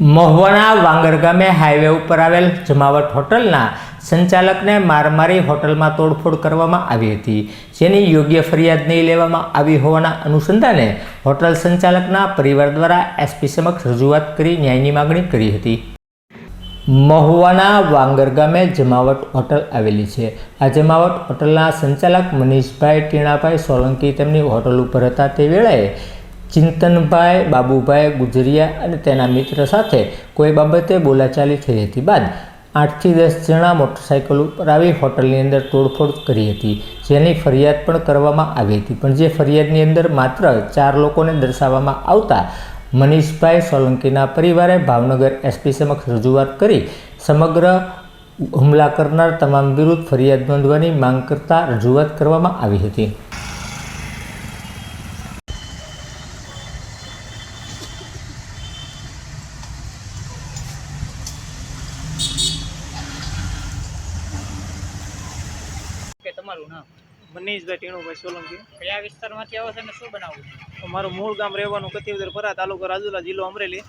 મહુવાના વાંગર ગામે હાઈવે ઉપર આવેલ જમાવટ હોટલના સંચાલકને માર મારી હોટલમાં તોડફોડ કરવામાં આવી હતી. જેની યોગ્ય ફરિયાદ નહીં લેવામાં આવી હોવાના અનુસંધાને હોટલ સંચાલકના પરિવાર દ્વારા એસપી સમક્ષ રજૂઆત કરી ન્યાયની માગણી કરી હતી. મહુવાના વાંગર ગામે જમાવટ હોટલ આવેલી છે. આ જમાવટ હોટલના સંચાલક મનીષભાઈ ટીણાભાઈ સોલંકી તેમની હોટલ ઉપર હતા તે વેળાએ ચિંતનભાઈ, બાબુભાઈ, ગુજરિયા અને તેના મિત્ર સાથે કોઈ બાબતે બોલાચાલી થઈ હતી બાદ આઠથી દસ જણા મોટરસાઇકલ ઉપર આવી હોટલની અંદર તોડફોડ કરી હતી, જેની ફરિયાદ પણ કરવામાં આવી હતી. પણ જે ફરિયાદની અંદર માત્ર ચાર લોકોને દર્શાવવામાં આવતા મનીષભાઈ સોલંકીના પરિવારે ભાવનગર એસપી સમક્ષ રજૂઆત કરી સમગ્ર હુમલા કરનાર તમામ વિરુદ્ધ ફરિયાદ નોંધવાની માંગ કરતા રજૂઆત કરવામાં આવી હતી. તમારું નામ? મનીષભાઈ ટીણુભાઈ સોલંકી. કયા વિસ્તારમાંથી આવો છો અને શું બનાવવું મારું મૂળ ગામ રહેવાનું કતિવદર પરા તાલુકો રાજુલા જિલ્લો અમરેલી.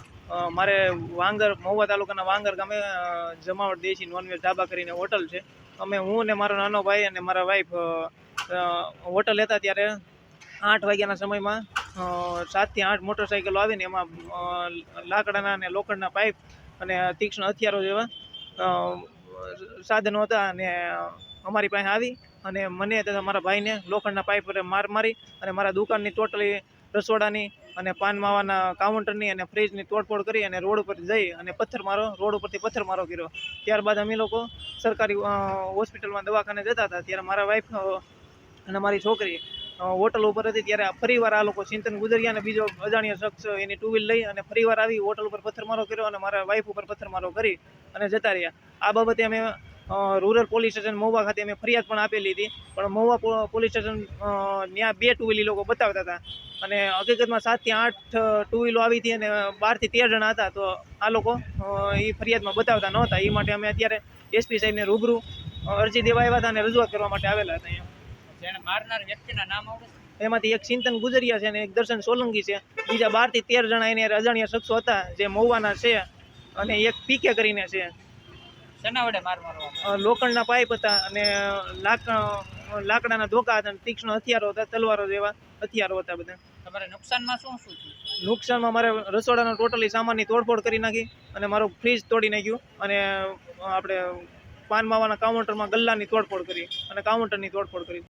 મારે વાંગર મહુવા તાલુકાના વાંગર ગામે જમાવટ દેશી નોનવેજ ધાબા કરીને હોટલ છે. અમે હું ને મારો નાનો ભાઈ અને મારા વાઈફ હોટલ હતા ત્યારે આઠ વાગ્યાના સમયમાં સાતથી આઠ મોટરસાઇકલો આવીને એમાં લાકડાના અને લોખંડના પાઇપ અને તીક્ષ્ણ હથિયારો જેવા સાધનો હતા અને અમારી પાસે આવી અને મને તથા મારા ભાઈને લોખંડના પાઇપ પર માર મારી અને મારા દુકાનની ટોટલી રસોડાની અને પાન માવાના કાઉન્ટરની અને ફ્રીજની તોડફોડ કરી અને રોડ ઉપર જઈ અને પથ્થર મારો, રોડ ઉપરથી પથ્થરમારો કર્યો. ત્યારબાદ અમે લોકો સરકારી હોસ્પિટલમાં દવાખાને જતા હતા. ત્યારે મારા વાઈફ અને મારી છોકરી હોટલ ઉપર હતી. ત્યારે ફરીવાર આ લોકો ચિંતન ગુજર્યા અને બીજો અજાણ્યો શખ્સ એની ટુ વ્હીલ લઈ અને ફરીવાર આવી, હોટલ ઉપર પથ્થરમારો કર્યો અને મારા વાઈફ ઉપર પથ્થરમારો કરી અને જતા રહ્યા. આ બાબતે અમે રૂરલ પોલીસ સ્ટેશન મહુવા ખાતે અમે ફરિયાદ પણ આપેલી હતી. પણ મહુવા પોલીસ સ્ટેશન ત્યાં બે ટુ વ્હીલી લોકો બતાવતા હતા. અને હકીકતમાં સાતથી આઠ ટુ વ્હીલો આવી હતી અને બારથી તેર જણા હતા. તો આ લોકો એ ફરિયાદમાં બતાવતા નહોતા. એ માટે અમે અત્યારે એસપી સાહેબને રૂબરૂ અરજી દેવા આવ્યા હતા અને રજૂઆત કરવા માટે આવેલા હતા અહીંયા. મારનાર વ્યક્તિના નામ એમાંથી એક ચિંતન ગુજરિયા છે અને એક દર્શન સોલંકી છે. બીજા બારથી તેર જણા એને અજાણ્યા શખ્સો હતા જે મહુવાના છે અને એક પીકે કરીને છે. શેના વડે માર મારવામાં લોખંડના પાઇપ હતા અને લાક લાકડાના ધોકા હતા અને તીક્ષ્ણ હથિયારો હતા તલવારો જેવા હથિયારો હતા બધા. તમારે નુકસાનમાં શું શું થયું? નુકસાનમાં મારે રસોડાનો ટોટલી સામાનની તોડફોડ કરી નાખી અને મારું ફ્રીજ તોડી નાખ્યું અને આપણે પાન માવાના કાઉન્ટરમાં ગલ્લાની તોડફોડ કરી અને કાઉન્ટરની તોડફોડ કરી.